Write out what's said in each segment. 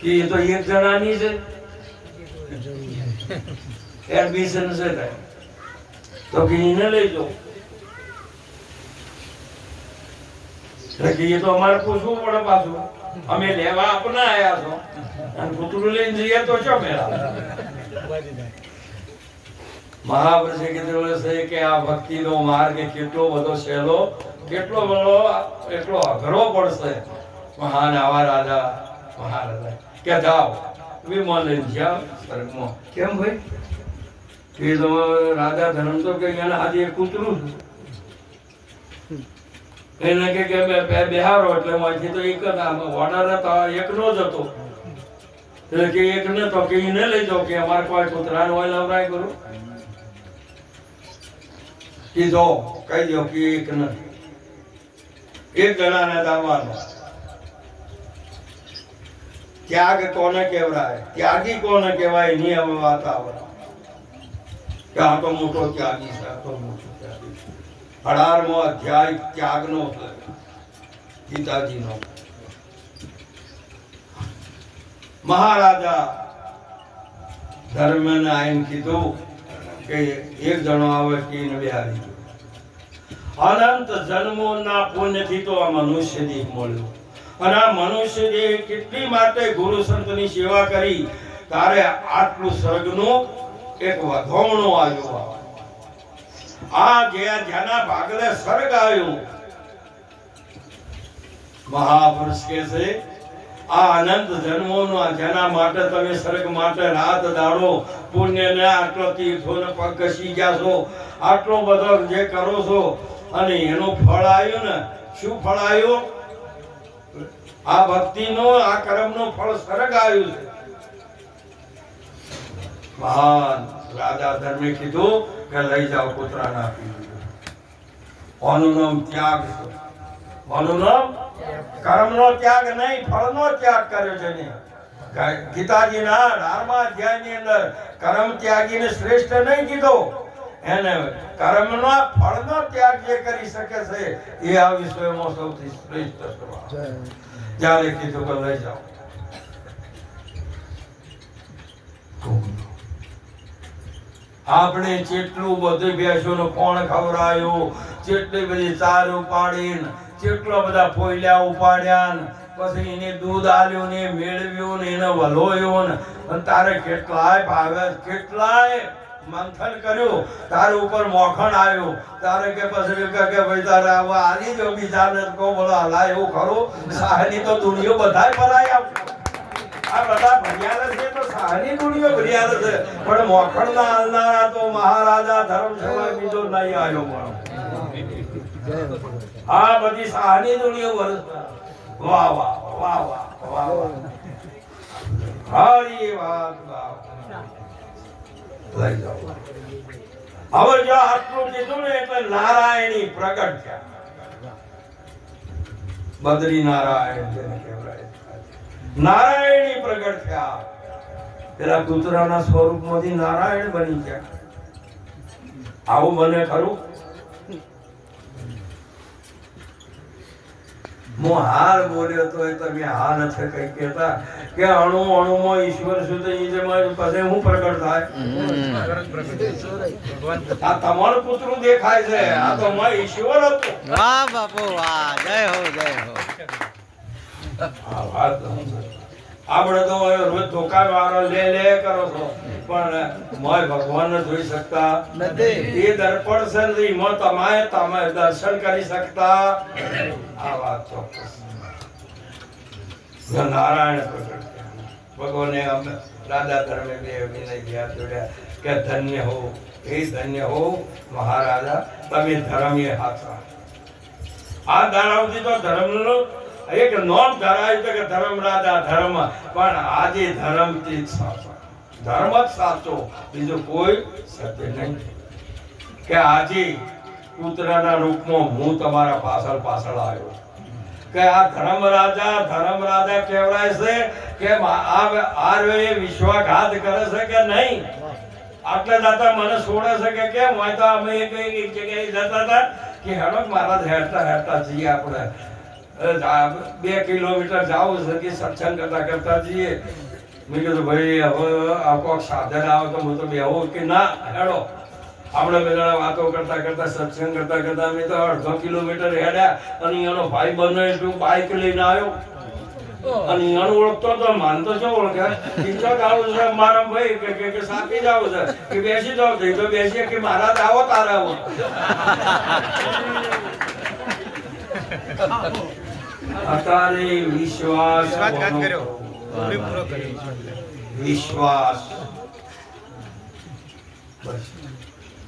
કે એ તો એક જણાની છે. એડમિશન છે. તો કે એને લઈ જાઓ એ તો અમારે પૂછવું પડે પાછું. અમે લેવા આપના આવ્યા છો. અને કૂતરું લઈને જઈએ તો છો મેળા. મહાપુરુષે કીધેલું છે કે આ ભક્તિનો માર્ગ કેટલો બધો સહેલો, કેટલો બધો, એટલો અઘરો પડશે. મહાન આવા રાજા, મહારાજા. કે જાઓ. વિમાન લઈને જાઓ. સ્વર્ગમાં કેમ ભાઈ? એ તો રાજા ધરમ તો કે એને આજે કૂતરું એને કે કે બે બિહારો એટલે માંથી તો એક જ ઓર્ડર હતો, એકનો જ હતો. એટલે કે એક ને તો કે એને લઈ જાઓ, કે અમારે કોઈ કૂતરાનો હોય લવરાય કરું. કીધો કહી દો કે એક ન એક જણાને દાવાનો. ત્યાગ કોને કહેવાય? ત્યાગી કોને કહેવાય? એની હવે વાત આવે. કે આ તો મોટો ત્યાગી છે, આ તો મોટો ત્યાગી છે. અઢારમો અધ્યાય, ત્યાગનો છે ગીતાજીનો. મહારાજા ધર્મને આઈને કીધું કે એક જણો આવે કે એને બિહારી. અનંત જન્મોના પુણ્યથી તો આ મનુષ્ય દેહ મળ્યો. અને આ મનુષ્ય જે કેટલી માટે ગુરુ સંતની સેવા કરી, તારે આટલું સ્વર્ગનું એક વધોમણું આવ્યું આ જે જેના ભાગલે સ્વર્ગ આવ્યું, મહાપુરુષ કે છે, આ અનંત જન્મોનો જેના માટે તમે સ્વર્ગ માટે રાત દાડો પુણ્ય ને આટલો તીર્થો ને પગ ઘસી ગયા છો, આટલો બધો જે કરો છો, અને એનું ફળ આવ્યું ને, શું ફળ આવ્યું? આ ભક્તિનો, આ કર્મનું ફળ સરગ આવ્યું છે. મહાન રાજા ધર્મે કીધું કે લઈ જાઓ કૂતરાને આપી દીધું ત્યાગ છે. આનું નામ ત્યાગ નહીં, ફળનો ત્યાગ કર્યો છે ને ગીતાજીના અઢારમા અધ્યાયની અંદર કર્મ ત્યાગીને શ્રેષ્ઠ નહીં કીધો. એને કર્મનો ફળનો ત્યાગ જે કરી શકે છે, એ આ વિશ્વમાં સૌથી શ્રેષ્ઠ સ્વભાવ. જ્યારે કીધું કે લઈ જાઓ આપણે જેટલું બધું ભેંસોનું કોણ ખવડાયું? જેટલી બધી ચાર ઉપાડીને જેટલા બધા પોયલા ઉપાડ્યા પછી એને દૂધ આલ્યું ને મેળવ્યું ને એને વલોયું ને તારે કેટલાય ભાવે, કેટલાય મંથન કર્યું. તારે ઉપર મોખણ આવ્યું. તારે કે પછી કે ભાઈ તારે આવા આની જો બીજાને કહો, બોલો હલા એવું ખરું? સાહેની તો દુનિયો બધાય ભરાય આપ. આ બધા ભણ્યા છે તો સાહેની દુનિયો ભર્યા છે. પણ મોખણ ના હાલનારા તો મહારાજા ધર્મશાળા બીજો નહીં આવ્યો મારો આ બધી સાહની દુનિયો વરસ વાહ વાહ વાહ વાહ વાહ હરી વાત વાહ. લઈ જાઓ. હવે જો આટલું કીધું ને એટલે નારાયણી પ્રગટ થયા. બદ્રી નારાયણ જેને કહેવાય. નારાયણી પ્રગટ થયા. પેલા કૂતરાના સ્વરૂપમાંથી નારાયણ બની ગયા. આવું બને ખરું? હું હાર બોલ્યો તો એ તમે હા નથી કઈ કહેતા કે અણુ અણુમાં ઈશ્વર સુધી જે મારી પાસે હું પ્રગટ થાય? આ તમારું પુત્રું દેખાય છે. આ તો માં ઈશ્વર હતો. વાહ બાપુ વાહ. જય હો જય હો. આ વાત આપણે તો રોજ ધોકા લે લે કરો છો. પણ મોય ભગવાન જોઈ શકતા નથી. એ દર્પણ છે ને એમાં તમે તમે દર્શન કરી શકતા આ વાત ચોક્કસ. નારાયણ પ્રગટ ભગવાને અમે રાજા ધર્મે બે વિનય ગયા જોડ્યા કે ધન્ય હો એ ધન્ય હો મહારાજા તમે ધર્મ એ હાથા આ ધારાવતી તો ધર્મનો એક નોંધ ધરાયું કે ધર્મ રાજા ધર્મ, પણ આજે ધર્મથી સાચો. ધર્મ જ સાચો, બીજો કોઈ સત્ય નહીં. કે આજે કૂતરાના રૂપમાં હું તમારા પાછળ પાછળ આવ્યો. કે આ ધર્મ રાજા ધર્મ રાજા કહેવાય છે કે આ રે વિશ્વાઘાત કરે છે કે નહીં? આટલે દાતા મને છોડે છે કે કેમ? હોય તો અમે એક જગ્યાએ જતા હતા કે હેડો મારા હેડતા હેડતા જઈએ આપણે. બે કિલોમીટર જાવ કે સત્સંગ કરતા કરતા જઈએ. મેં કીધું, ભાઈ, હવે આ કોક સાધન આવે તો હું તો બેહો કે ના? હેડો. આપણે બધા વાતો કરતા કરતા, સત્સંગ કરતા કરતા અમે તો અડધો કિલોમીટર હેડ્યા અને એનો ભાઈ બને એટલું બાઇક લઈને આવ્યો. અને એનો ઓળખતો તો માન તો ઓળખે? ઈચ્છા આવું છે મારા ભાઈ કે કે સાપી જાવ છે. કે બેસી જાવ તો બેસીએ કે મારા જ આવો, તારા આવો. અત્યારે વિશ્વાસ વિશ્વાસઘાત કર્યો. કરવો? કર્યો. વિશ્વાસ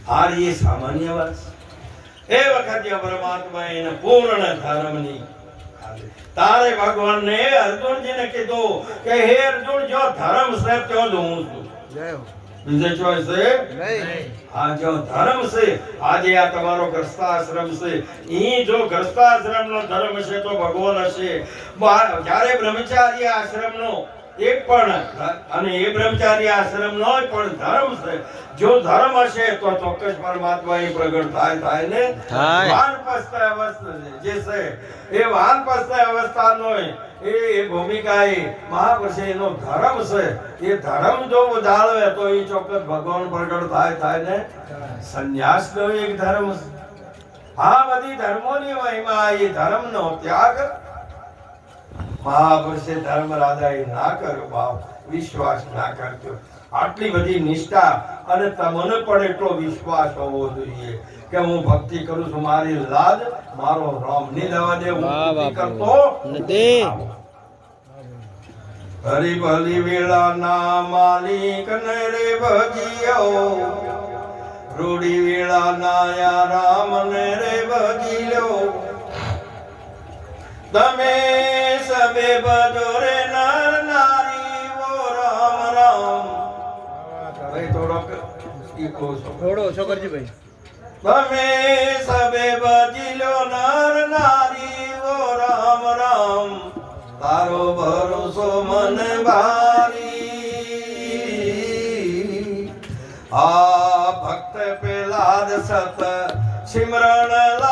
આ રીએ સામાન્ય વાત. એ વખતે પરમાત્મા એને પૂર્ણ ધર્મની તારે ભગવાનને અર્જુનજીને કીધું કે હે અર્જુન જો ધર્મ છે તો જ હું છું જય હો બીજે ચોઈસ છે આ જો ધર્મ છે આજે આ તમારો ગ્રસ્તાશ્રમ છે. ઈ જો ગ્રસ્તાશ્રમનો ધર્મ છે તો ભગવાન હશે. જ્યારે બ્રહ્મચારી આશ્રમનો એક પણ અને એ બ્રહ્મચારી આશ્રમનો પણ ધર્મ છે. જો ધર્મ હશે તો ચોક્કસ પરમાત્મા એ પ્રગટ થાય થાય ને? વાન વાનપ્રસ્થ અવસ્થા જે છે. એ વાનપ્રસ્થ અવસ્થાનો એ એ ભૂમિકા એ મહાપુરુષે એનો ધર્મ છે, એ ધર્મ જો જાળવે તો એ ચોક્કસ ભગવાન પ્રગટ થાય થાય ને સંન્યાસ નો એક ધર્મ આ બધી ધર્મોની મહિમા એ ધર્મનો ત્યાગ મહાપુરુષે ધર્મ રાજાએ ના કર્યો ભાવ વિશ્વાસ ના કરતો. આટલી બધી નિષ્ઠા અને તમને પણ એટલો વિશ્વાસ હોવો જોઈએ કે હું ભક્તિ કરું છું. મારી લાજ મારો રામ નહીં દવા દે હું કરતો નથી. હરી ભલી વેળા ના માલિક ને રે ભજીયો. રૂડી વેળા નાયા રામ ને રે ભજીયો. તમે સબે બજો રે નર ઈકો છો થોડો ઓછો કરજો ભાઈ તમે સબે બજીલો નર નારી, ઓ રામ રામ. તારો ભરોસો મન ભારી આ ભક્ત પેલા સત સિમરણ લાગ્યા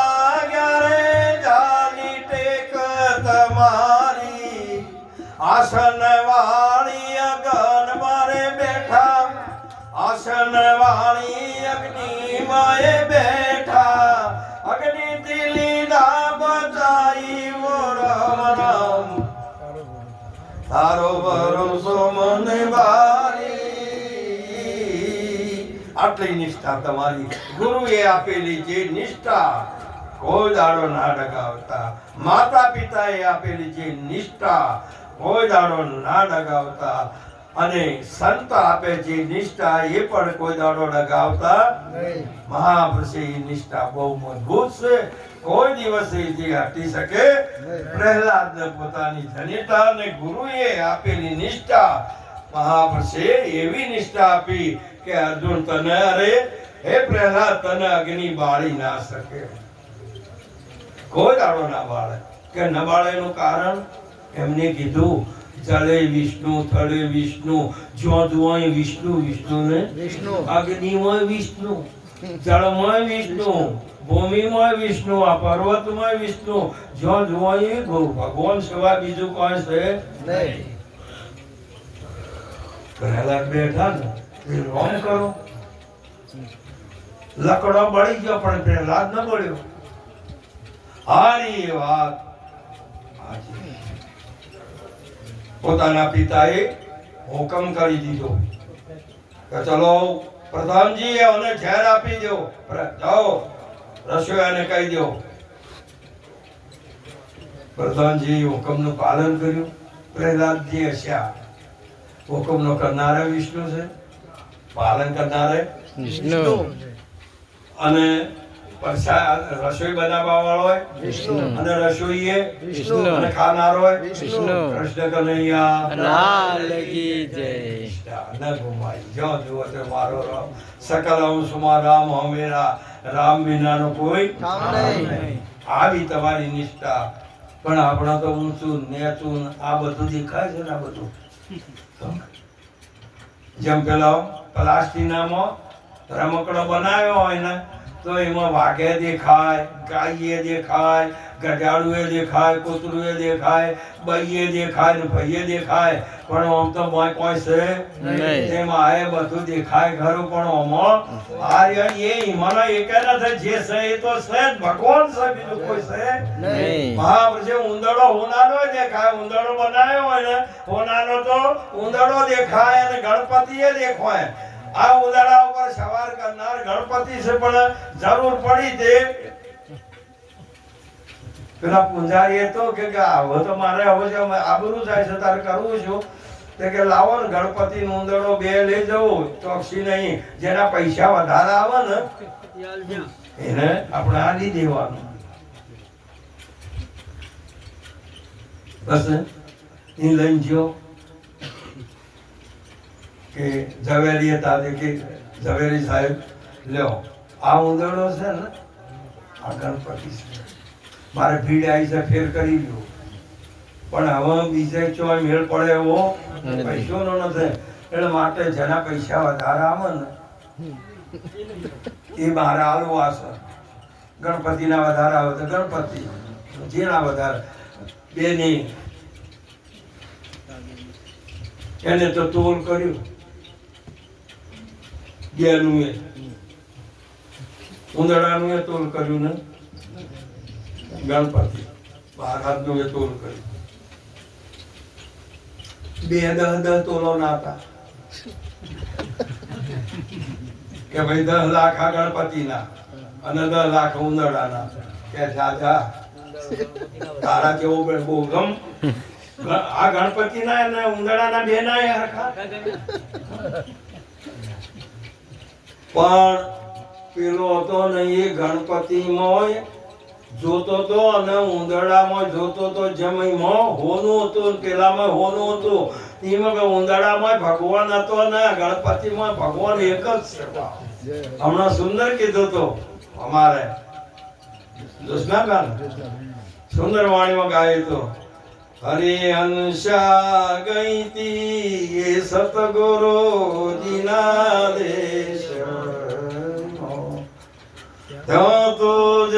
આસન અગ્નિ માએ બેઠા, અગ્નિ દિલીના બચાઈ ઓ રામ રામ તારો ભરોસો મને આટલી નિષ્ઠા તમારી ગુરુએ આપેલી જે નિષ્ઠા કોઈ દાડો ના ડગાવતા માતા પિતાએ આપેલી જે નિષ્ઠા કોઈ દાડો ના ડગાવતા અને સંત આપે જે નિષ્ઠા એ પણ કોઈ દાડો ડગાવતા મહાપુરુષે એ નિષ્ઠા બહુ મજબૂત છે. કોઈ દિવસે જે હટી શકે પ્રહલાદને પોતાની જનિતા અને ગુરુએ આપેલી નિષ્ઠા. મહાપુરુષે એવી નિષ્ઠા આપી કે અર્જુન તને અરે હે પ્રહલાદ તને અગ્નિ બાળી ના શકે. કોઈ દાડો ના બાળે. કે ન બાળે એનું કારણ? એમને કીધું જલે વિષ્ણુ થળે વિષ્ણુ જ્યાં હોય વિષ્ણુ વિષ્ણુ ને વિષ્ણુ. અગ્નિમય વિષ્ણુ જળમય વિષ્ણુ ભૂમિમય વિષ્ણુ આ પર્વતમય વિષ્ણુ જ્યાં જોઈએ ભગવાન સિવાય બીજું કોઈ છે નહીં. પ્રહલાદ બેઠા ને રોમ કરો. લકડો બળી ગયો પણ પ્રહલાદ ન બળ્યો. હારી વાત. હાજી. પોતાના પિતાએ હુકમ કરી દીધો. કે ચલો પ્રધાનજી અને ઝેર આપી દો. જાઓ રસોયાને કહી દો. પ્રધાનજી હુકમનું પાલન કર્યું. પ્રહલાદજી હસ્યા. હુકમનો કરનારે વિષ્ણુ છે. પાલન કરનારે વિષ્ણુ. અને રસોઈ બનાવવા વાળો અને રસોઈએ અને ખાનાર હોય કૃષ્ણ કનૈયા. લાલ કી જય. ન ગુમાય જો જુઓ તો મારો રામ. સકલ અંશમાં રામ હમેરા રામ વિનાનો કોઈ આવી તમારી નિષ્ઠા. પણ આપણા તો ઊંચું નેચું આ બધું દેખાય છે ને આ બધું. જેમ પેલો નામો રમકડો બનાવ્યો હોય ને તો એમાં વાઘે દેખાય ગાયે દેખાય ગજાડુએ દેખાય કૂતરુએ દેખાય બઈએ દેખાય ને ભાઈએ દેખાય. પણ આમ તો મોય કોઈ છે નહીં. એમાં આ બધું દેખાય ખરું પણ આમાં આર્ય એ ઈમાનો એક નથી જે છે એ તો છે જ ભગવાન છે બીજું કોઈ છે? નહીં. હા પછી ઉંદરડો હોનારો દેખાય ઉંદડો બનાવ્યો હોય ને હોનારો તો ઉંદડો દેખાય અને ગણપતિ એ દેખાય આ ઉદાડા ઉપર સવાર કરનાર ગણપતિ છે, પણ જરૂર પડી તે. પેલા પૂંજારી તો કે આવો તો મારે હવે જો આબરું જાય છે, તારે કરવું છું તે કે લાવો ને ગણપતિ નો ઉંદરડો બે લઈ જવું, ચોકસી નહીં. જેના પૈસા વધારે આવે ને, એને આપણે આલી દેવાનું. બસ, એ લઈને ગયો કે ઝવેરી હતા કે ઝવેરી સાહેબ લ્યો આ ઉંદરડો છે ને આ ગણપતિ છે. મારે ભીડ આવી છે ફેર કરી લ્યો પણ હવે બીજે ચોય મેળ પડે એવો. પૈસોનો નથી. એટલે માટે જેના પૈસા વધારે આવે ને એ મારે હાલવા છે ગણપતિના વધારે આવે તો ગણપતિ જેના વધારે. બે નહીં એને તો તોલ કર્યું. બેનું એ. ઉંદરડાનું એ તોલ કર્યું ને ગણપતિ. મહારાજનું એ તોલ કર્યું. બે દહ દહ તોલો ના હતા કે ભાઈ દસ લાખ આ ગણપતિના અને દસ લાખ ઉંદરડાના. કે જા તારા કેવો બહુ ગમ. આ ગણપતિના અને ઉંદરડાના બે ના હરખા. પણ પેલો હતો ને એ ગણપતિમાં જોતો તો અને ઉંદરડામાં જોતો તો જમીમાં હોનું હતું પેલામાં હોનું હતું. એમાં કે ઉંદરડામાં ભગવાન હતો ને ગણપતિમાં ભગવાન એક જ છે. હમણાં સુંદર કીધું તો અમારે. દુષ્ણાકાન સુંદર વાણીમાં ગાયું તો. હરિહંસા ગઈતી સતગુરુજીના દેશ ત્યાં તો જ